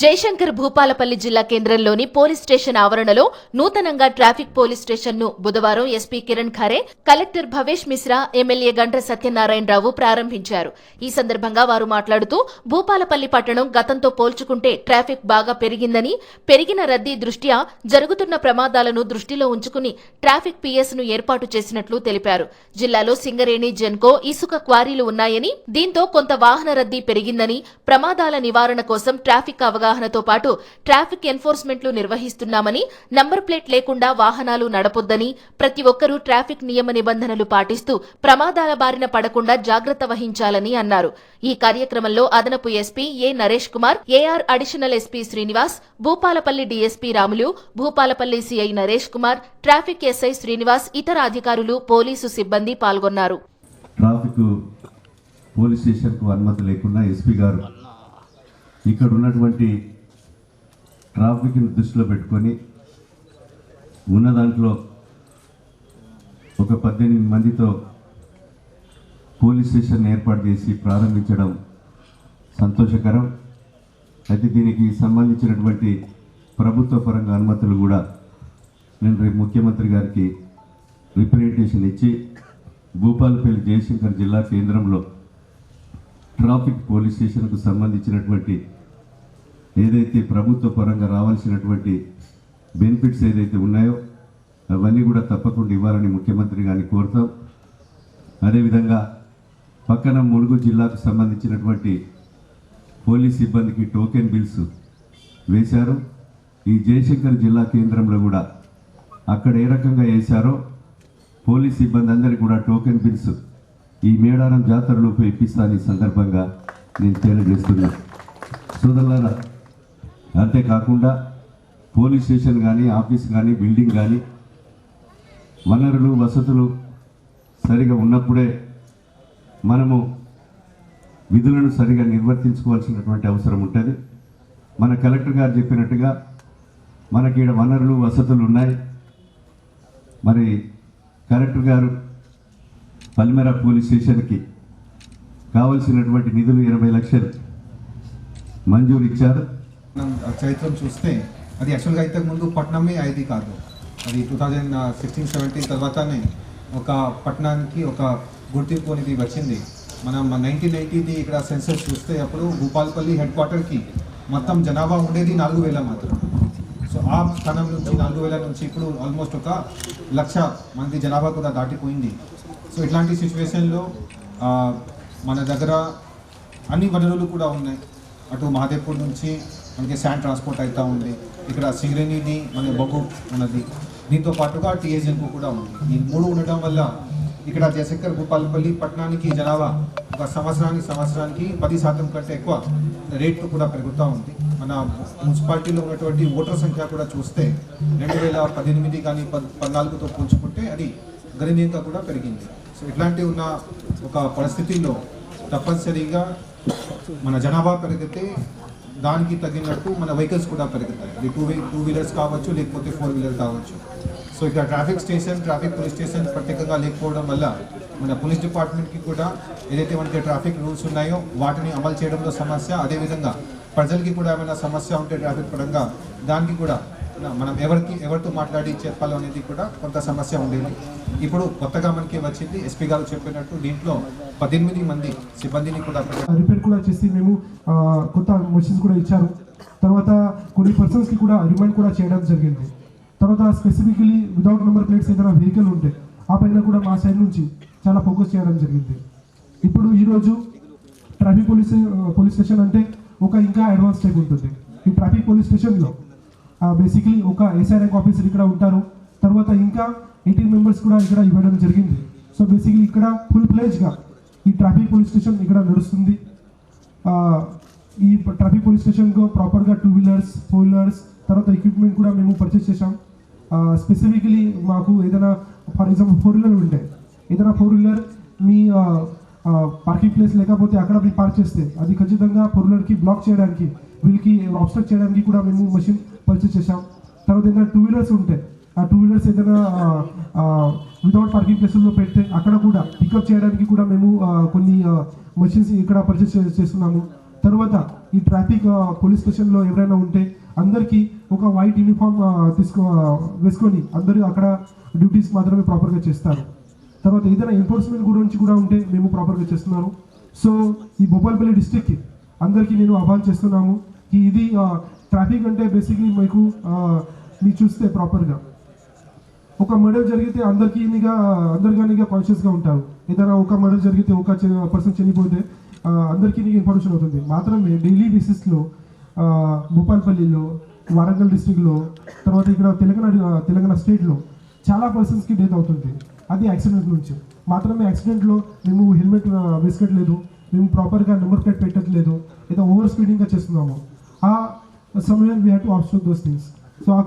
జయశంకర్ భూపాలపల్లి జిల్లా కేంద్రంలోని police station ఆవరణలో నూతనంగా ట్రాఫిక్ పోలీస్ స్టేషన్ను బుధవారం SP Kiran Khare collector Bhavesh Mishra MLA Gandra Satyanarayana Rao ప్రారంభించారు. ఈ సందర్భంగా వారు మాట్లాడుతూ భూపాలపల్లి పట్టణం గతంతో పోల్చుకుంటే ట్రాఫిక్ బాగా పెరిగిందని పెరిగిన రద్దీ దృష్ట్యా జరుగుతున్న ప్రమాదాలను దృష్టిలో ఉంచుకుని ట్రాఫిక్ పీఎస్ను ఏర్పాటు చేసినట్లు తెలిపారు. జిల్లాలో సింగరేణి జెన్కో ఇసుక క్వారీలు ఉన్నాయని దీంతో కొంత వాహన రద్దీ పెరిగిందని ప్రమాదాల నివారణ కోసం ట్రాఫిక్ అవగాహనతో పాటు ట్రాఫిక్ ఎన్ఫోర్స్మెంట్లు నిర్వహిస్తున్నామని నంబర్ ప్లేట్ లేకుండా వాహనాలు నడపొద్దని ప్రతి ఒక్కరూ ట్రాఫిక్ నియమ నిబంధనలు పాటిస్తూ ప్రమాదాల బారిన పడకుండా జాగ్రత్త వహించాలని అన్నారు. ఈ కార్యక్రమంలో అదనపు SP A Naresh Kumar AR additional SP Srinivas Bhupalpally DSP Ramulu Bhupalpally CI Naresh Kumar traffic SI Srinivas ఇతర అధికారులు పోలీసు సిబ్బంది పాల్గొన్నారు. ట్రాఫిక్ పోలీస్ స్టేషన్కు అనుమతి లేకుండా ఎస్పీ గారు ఇక్కడ ఉన్నటువంటి ట్రాఫిక్ని దృష్టిలో పెట్టుకొని ఉన్న దాంట్లో ఒక పద్దెనిమిది మందితో పోలీస్ స్టేషన్ ఏర్పాటు చేసి ప్రారంభించడం సంతోషకరం. అయితే దీనికి సంబంధించినటువంటి ప్రభుత్వ పరంగా అనుమతులు కూడా నేను రేపు ముఖ్యమంత్రి గారికి రిప్రజెంటేషన్ ఇచ్చి భూపాలపల్లి జయశంకర్ జిల్లా కేంద్రంలో ట్రాఫిక్ పోలీస్ స్టేషన్కు సంబంధించినటువంటి ఏదైతే ప్రభుత్వ పరంగా రావాల్సినటువంటి బెనిఫిట్స్ ఏదైతే ఉన్నాయో అవన్నీ కూడా తప్పకుండా ఇవ్వాలని ముఖ్యమంత్రి గారిని కోరుతాం. అదేవిధంగా పక్కన ములుగు జిల్లాకు సంబంధించినటువంటి పోలీస్ సిబ్బందికి టోకెన్ బిల్స్ వేశారు. ఈ జయశంకర్ జిల్లా కేంద్రంలో కూడా అక్కడ ఏ రకంగా వేశారో పోలీస్ సిబ్బంది అందరికీ కూడా టోకెన్ బిల్స్ ఈ మేడారం జాతరలోపు ఇప్పిస్తాను ఈ సందర్భంగా నేను తెలియజేస్తున్నా సోదరులారా అంతేకాకుండా పోలీస్ స్టేషన్ కానీ ఆఫీస్ కానీ బిల్డింగ్ కానీ వనరులు వసతులు సరిగా ఉన్నప్పుడే మనము విధులను సరిగా నిర్వర్తించుకోవాల్సినటువంటి అవసరం ఉంటుంది. మన కలెక్టర్ గారు చెప్పినట్టుగా మనకి ఈడ వనరులు వసతులు ఉన్నాయి. మరి కలెక్టర్ గారు పల్మెర పోలీస్ స్టేషన్కి కావలసినటువంటి నిధులు ఇరవై లక్షలు మంజూరు ఇచ్చారు. మనం చరిత్రం చూస్తే అది యాక్చువల్గా అయితే ముందు పట్నమే ఐది కాదు. అది టూ థౌజండ్ సిక్స్టీన్ సెవెంటీన్ తర్వాతనే ఒక పట్టణానికి ఒక గుర్తింపు అనేది వచ్చింది. మనం నైన్టీన్ నైన్టీది ఇక్కడ సెన్సెస్ చూస్తే అప్పుడు భూపాల్పల్లి హెడ్ క్వార్టర్కి మొత్తం జనాభా ఉండేది నాలుగు వేల మాత్రం సో ఆ స్థానం నుంచి నాలుగు వేల నుంచి ఇప్పుడు ఆల్మోస్ట్ ఒక లక్ష మంది జనాభా కూడా దాటిపోయింది. సో ఇట్లాంటి సిచ్యువేషన్లో మన దగ్గర అన్ని వనరులు కూడా ఉన్నాయి. అటు మహాదేవ్పూర్ నుంచి మనకి శాండ్ ట్రాన్స్పోర్ట్ అవుతూ ఉంది. ఇక్కడ సింగరేణిది మన బొగ్గు ఉన్నది. దీంతో పాటుగా టీఎస్ఎన్కు కూడా ఉంది ఈ మూడు ఉండటం వల్ల ఇక్కడ జయశంకర్ భూపాలపల్లి పట్టణానికి జనాభా ఒక సంవత్సరానికి సంవత్సరానికి పది శాతం కంటే ఎక్కువ రేట్లు కూడా పెరుగుతూ ఉంది. మన మున్సిపాలిటీలో ఉన్నటువంటి ఓటర్ సంఖ్య కూడా చూస్తే రెండు వేల పద్దెనిమిది కానీ పద్ పద్నాలుగుతో పోల్చుకుంటే అది గణనీయంగా కూడా పెరిగింది. సో ఇట్లాంటి ఉన్న ఒక పరిస్థితుల్లో తప్పనిసరిగా మన జనాభా పెరిగితే దానికి తగినట్టు మన వెహికల్స్ కూడా పెరుగుతాయి. ఇది టూ వీ టూ వీలర్స్ కావచ్చు లేకపోతే ఫోర్ వీలర్ కావచ్చు. సో ఇక్కడ traffic station traffic police station ప్రత్యేకంగా లేకపోవడం వల్ల మన పోలీస్ డిపార్ట్మెంట్కి కూడా ఏదైతే మనకి ట్రాఫిక్ రూల్స్ ఉన్నాయో వాటిని అమలు చేయడంలో సమస్య. అదేవిధంగా ప్రజలకి కూడా ఏమైనా సమస్య ఉంటే ట్రాఫిక్ పరంగా దానికి కూడా మనం ఎవరికి ఎవరితో మాట్లాడి చెప్పాలనేది కూడా కొంత సమస్య ఉండేది. ఇప్పుడు కొత్తగా మనకి వచ్చింది. ఎస్పీ గారు చెప్పినట్టు దీంట్లో పద్దెనిమిది మంది సిబ్బందిని కూడా రిపేర్ కూడా చేసి మేము కొత్త మెషిన్స్ కూడా ఇచ్చారు. తర్వాత కొన్ని పర్సన్స్కి కూడా రిమైండ్ కూడా చేయడం జరిగింది. తర్వాత స్పెసిఫికలీ వితౌట్ నెంబర్ ప్లేట్స్ ఏదైనా వెహికల్ ఉంటే ఆ పైన కూడా మా సైడ్ నుంచి చాలా ఫోకస్ చేయడం జరిగింది. ఇప్పుడు ఈరోజు ట్రాఫిక్ పోలీస్ పోలీస్ స్టేషన్ అంటే ఒక ఇంకా అడ్వాన్స్ స్టెప్ ఉంటుంది. ఈ ట్రాఫిక్ పోలీస్ స్టేషన్లో బేసిక్లీ ఒక ఎస్ఐ ఆఫీసర్ ఇక్కడ ఉంటారు. తర్వాత ఇంకా ఎయిటీన్ మెంబర్స్ కూడా ఇక్కడ ఇవ్వడం జరిగింది. సో బేసిక్లీ ఇక్కడ ఫుల్ ప్లేజ్గా ఈ ట్రాఫిక్ పోలీస్ స్టేషన్ ఇక్కడ నడుస్తుంది. ఈ ట్రాఫిక్ పోలీస్ స్టేషన్కు ప్రాపర్గా టూ వీలర్స్ ఫోర్ వీలర్స్ తర్వాత ఎక్విప్మెంట్ కూడా మేము పర్చేస్ చేసాం స్పెసిఫికలీ మాకు ఏదైనా ఫర్ ఎగ్జాంపుల్ ఫోర్ వీలర్ ఉంటే ఏదైనా ఫోర్ వీలర్ మీ పార్కింగ్ ప్లేస్ లేకపోతే అక్కడ మీరు పార్క్ చేస్తే అది ఖచ్చితంగా పొరులకి బ్లాక్ చేయడానికి వీళ్ళకి ఆబ్స్ట్రక్ట్ చేయడానికి కూడా మేము మెషిన్ పర్చేస్ చేసాం తర్వాత ఏదైనా టూ వీలర్స్ ఉంటే ఆ టూ వీలర్స్ ఏదైనా వితౌట్ పార్కింగ్ ప్లేసెస్లో పెడితే అక్కడ కూడా పికప్ చేయడానికి కూడా మేము కొన్ని మెషిన్స్ ఇక్కడ పర్చేస్ చేస్తున్నాము. తర్వాత ఈ ట్రాఫిక్ పోలీస్ స్టేషన్లో ఎవరైనా ఉంటే అందరికీ ఒక వైట్ యూనిఫామ్ తీసుకో వేసుకొని అందరూ అక్కడ డ్యూటీస్ మాత్రమే ప్రాపర్గా చేస్తారు. తర్వాత ఏదైనా ఎన్ఫోర్స్మెంట్ గురించి కూడా ఉంటే మేము ప్రాపర్గా చేస్తున్నాము. సో ఈ భూపాలపల్లి డిస్టిక్కి అందరికీ నేను ఆహ్వాన్ చేస్తున్నాము ఇది ట్రాఫిక్ అంటే బేసిక్లీ మీకు మీరు చూస్తే ప్రాపర్గా ఒక మర్డర్ జరిగితే అందరికీ నీగా కాన్షియస్గా ఉంటారు. ఏదైనా ఒక మర్డర్ జరిగితే ఒక పర్సన్ చనిపోతే అందరికీ నీకు ఇన్ఫర్మేషన్ అవుతుంది. మాత్రమే డైలీ బేసిస్లో భూపాల్పల్లిలో వరంగల్ డిస్టిక్లో తర్వాత ఇక్కడ తెలంగాణ తెలంగాణ స్టేట్లో చాలా పర్సన్స్కి డెత్ అవుతుంది. అది యాక్సిడెంట్ గురించి. మాత్రమే యాక్సిడెంట్లో మేము హెల్మెట్ వేసుకోవట్లేదు మేము ప్రాపర్గా నెంబర్ ప్లేట్ పెట్టట్లేదు. ఏదో ఓవర్ స్పీడింగ్గా చేస్తున్నాము. ఆ సమయం we have to observe those things so